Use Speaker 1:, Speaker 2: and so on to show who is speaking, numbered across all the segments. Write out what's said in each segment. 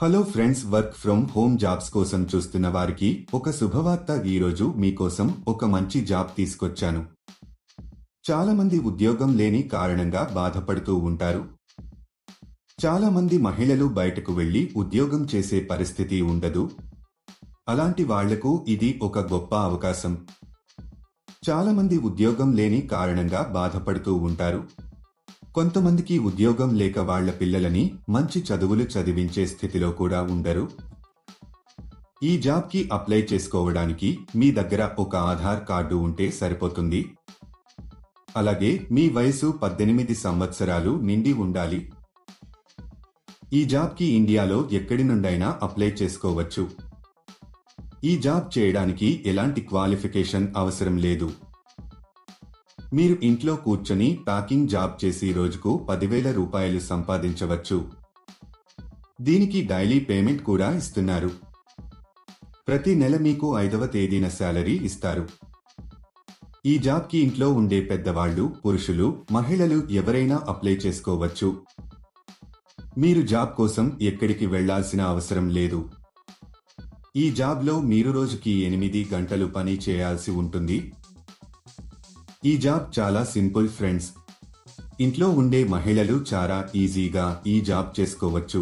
Speaker 1: Hello friends work from home jobs కోసం చూస్తున్న వారికి ఒక శుభవార్త ఈరోజు మీకోసం ఒక మంచి జాబ్ తీసుకొచ్చాను. చాలా మంది ఉద్యోగం లేని కారణంగా బాధపడుతూ ఉంటారు. చాలా మంది మహిళలు బయటకు వెళ్ళి ఉద్యోగం చేసే పరిస్థితి ఉండదు. అలాంటి వాళ్ళకు ఇది ఒక గొప్ప అవకాశం. చాలా మంది ఉద్యోగం లేని కారణంగా బాధపడుతూ ఉంటారు. కొంతమందికి ఉద్యోగం లేక వాళ్ళ పిల్లలని మంచి చదువులు చదివించే స్థితిలో కూడా ఉండరు. ఈ జాబ్కి అప్లై చేసుకోవడానికి మీ దగ్గర ఒక ఆధార్ కార్డు ఉంటే సరిపోతుంది. అలాగే మీ వయసు పద్దెనిమిది సంవత్సరాలు నిండి ఉండాలి. ఈ జాబ్కి ఇండియాలో ఎక్కడి నుండైనా అప్లై చేసుకోవచ్చు. ఈ జాబ్ చేయడానికి ఎలాంటి క్వాలిఫికేషన్ అవసరం లేదు. మీరు ఇంట్లో కూర్చొని ప్యాకింగ్ జాబ్ చేసి రోజుకు పదివేల రూపాయలు సంపాదించవచ్చు. దీనికి డైలీ పేమెంట్ కూడా ఇస్తున్నారు. ప్రతి నెల మీకు ఐదవ తేదీన శాలరీ ఇస్తారు. ఈ జాబ్కి ఇంట్లో ఉండే పెద్దవాళ్ళు పురుషులు మహిళలు ఎవరైనా అప్లై చేసుకోవచ్చు. మీరు జాబ్ కోసం ఎక్కడికి వెళ్ళాల్సిన అవసరం లేదు. ఈ జాబ్లో మీరు రోజుకి ఎనిమిది గంటలు పని చేయాల్సి ఉంటుంది. ఈ జాబ్ చాలా సింపుల్ ఫ్రెండ్స్. ఇంట్లో ఉండే మహిళలు చాలా ఈజీగా ఈ జాబ్ చేసుకోవచ్చు.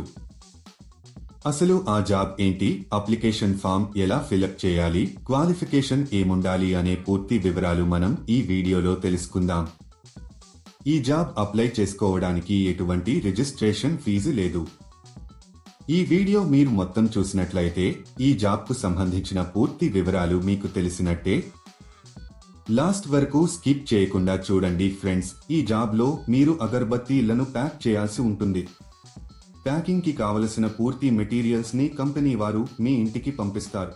Speaker 1: అసలు ఆ జాబ్ ఏంటి? అప్లికేషన్ ఫామ్ ఎలా ఫిలప్ చేయాలి? క్వాలిఫికేషన్ ఏముండాలి అనే పూర్తి వివరాలు మనం ఈ వీడియోలో తెలుసుకుందాం. ఈ జాబ్ అప్లై చేసుకోవడానికి ఎటువంటి రిజిస్ట్రేషన్ ఫీజు లేదు. ఈ వీడియో మీరు మొత్తం చూసినట్లయితే ఈ జాబ్కు సంబంధించిన పూర్తి వివరాలు మీకు తెలిసినట్టే లాస్ట్ వరకు స్కిప్ చేయకుండా చూడండి ఫ్రెండ్స్. ఈ జాబ్లో మీరు అగర్బత్తీలను ప్యాక్ చేయాల్సి ఉంటుంది. ప్యాకింగ్కి కావలసిన పూర్తి మెటీరియల్స్ని కంపెనీ వారు మీ ఇంటికి పంపిస్తారు.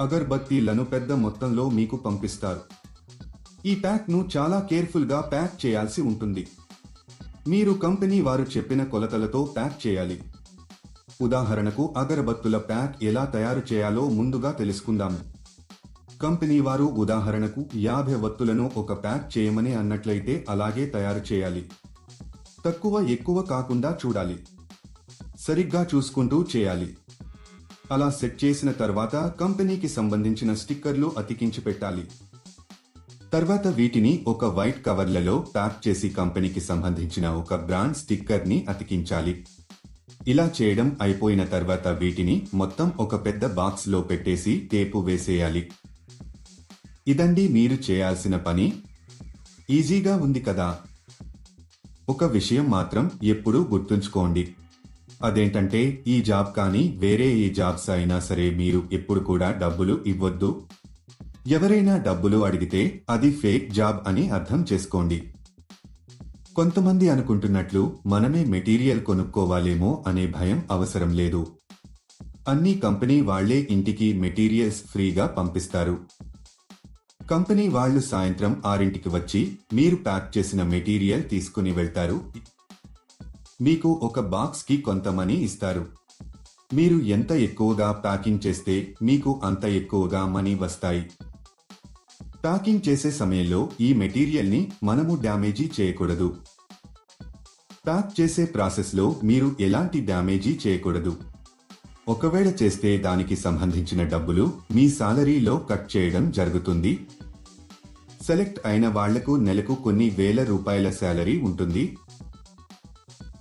Speaker 1: అగర్బత్తీలను పెద్ద మొత్తంలో మీకు పంపిస్తారు. ఈ ప్యాక్ను చాలా కేర్ఫుల్గా ప్యాక్ చేయాల్సి ఉంటుంది. మీరు కంపెనీ వారు చెప్పిన కొలతలతో ప్యాక్ చేయాలి. ఉదాహరణకు అగరబత్తుల ప్యాక్ ఎలా తయారు చేయాలో ముందుగా తెలుసుకుందాము కంపెనీ వారు ఉదాహరణకు యాభై వత్తులను ఒక ప్యాక్ చేయమని అన్నట్లయితే అలాగే తయారు చేయాలి. తక్కువ ఎక్కువ కాకుండా చూడాలి. సరిగ్గా చూసుకుంటూ చేయాలి. అలా సెట్ చేసిన తర్వాత కంపెనీకి సంబంధించిన స్టిక్కర్లు అతికించి పెట్టాలి. తర్వాత వీటిని ఒక వైట్ కవర్లలో ప్యాక్ చేసి కంపెనీకి సంబంధించిన ఒక బ్రాండ్ స్టిక్కర్ని అతికించాలి. ఇలా చేయడం అయిపోయిన తర్వాత వీటిని మొత్తం ఒక పెద్ద బాక్స్లో పెట్టేసి టేపు వేసేయాలి. ఇదండి మీరు చేయాల్సిన పని? ఈజీగా ఉంది కదా. ఒక విషయం మాత్రం ఎప్పుడూ గుర్తుంచుకోండి. అదేంటంటే ఈ జాబ్ కానీ వేరే ఏ జాబ్స్ అయినా సరే మీరు ఎప్పుడు కూడా డబ్బులు ఇవ్వద్దు. ఎవరైనా డబ్బులు అడిగితే అది ఫేక్ జాబ్ అని అర్థం చేసుకోండి. కొంతమంది అనుకుంటున్నట్లు మనమే మెటీరియల్ కొనుక్కోవాలేమో అనే భయం అవసరం లేదు. అన్ని కంపెనీ వాళ్ళే ఇంటికి మెటీరియల్స్ ఫ్రీగా పంపిస్తారు. కంపెనీ వాళ్ళు సాయంత్రం ఆరింటికి వచ్చి మీరు ప్యాక్ చేసిన మెటీరియల్ తీసుకుని వెళ్తారు. మీకు ఒక బాక్స్కి కొంత మనీ ఇస్తారు. మీరు ఎంత ఎక్కువగా ప్యాకింగ్ చేస్తే మీకు అంత ఎక్కువగా మనీ వస్తాయి. ప్యాకింగ్ చేసే సమయంలో ఈ మెటీరియల్ని మనము డ్యామేజీ చేయకూడదు. ప్యాక్ చేసే ప్రాసెస్లో మీరు ఎలాంటి డ్యామేజీ చేయకూడదు. ఒకవేళ చేస్తే దానికి సంబంధించిన డబ్బులు మీ సాలరీలో కట్ చేయడం జరుగుతుంది. సెలెక్ట్ అయిన వాళ్ళకు నెలకు కొన్ని వేల రూపాయల శాలరీ ఉంటుంది.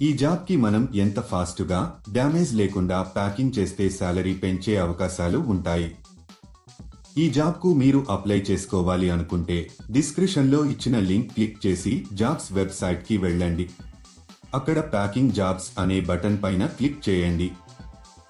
Speaker 1: ఈ జాబ్కి మనం ఎంత ఫాస్ట్గా డ్యామేజ్ లేకుండా ప్యాకింగ్ చేస్తే శాలరీ పెంచే అవకాశాలు ఉంటాయి. ఈ జాబ్కు మీరు అప్లై చేసుకోవాలి అనుకుంటే డిస్క్రిప్షన్లో ఇచ్చిన లింక్ క్లిక్ చేసి జాబ్స్ వెబ్సైట్కి వెళ్ళండి. అక్కడ ప్యాకింగ్ జాబ్స్ అనే బటన్ పైన క్లిక్ చేయండి.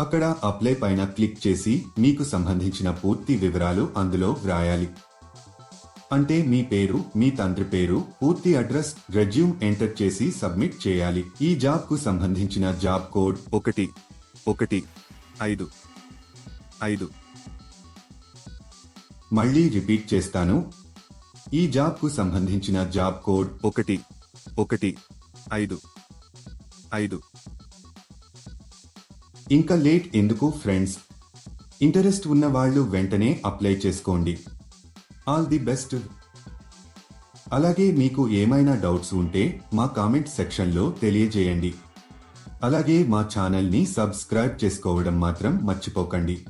Speaker 1: అక్కడ అప్లై పైన క్లిక్ చేసి మీకు సంబంధించిన పూర్తి వివరాలు అందులో వ్రాయాలి. అంటే మీ పేరు మీ తండ్రి పేరు పూర్తి అడ్రస్ రెజ్యూమ్ ఎంటర్ చేసి సబ్మిట్ చేయాలి. ఈ జాబ్కు సంబంధించిన జాబ్ కోడ్ ఒకటి ఒకటి ఐదు ఐదు. మళ్ళీ రిపీట్ చేస్తాను. ఈ జాబ్కు సంబంధించిన జాబ్ కోడ్ ఒకటి ఒకటి ఐదు ఐదు. ఇంకా లేట్ ఎందుకు ఫ్రెండ్స్? ఇంటరెస్ట్ ఉన్న వాళ్ళు వెంటనే అప్లై చేసుకోండి. All the best. అలాగే మీకు ఏమైనా డౌట్స్ ఉంటే మా కామెంట్ సెక్షన్లో తెలియజేయండి. అలాగే మా ఛానల్ని సబ్స్క్రైబ్ చేసుకోవడం మాత్రం మర్చిపోకండి.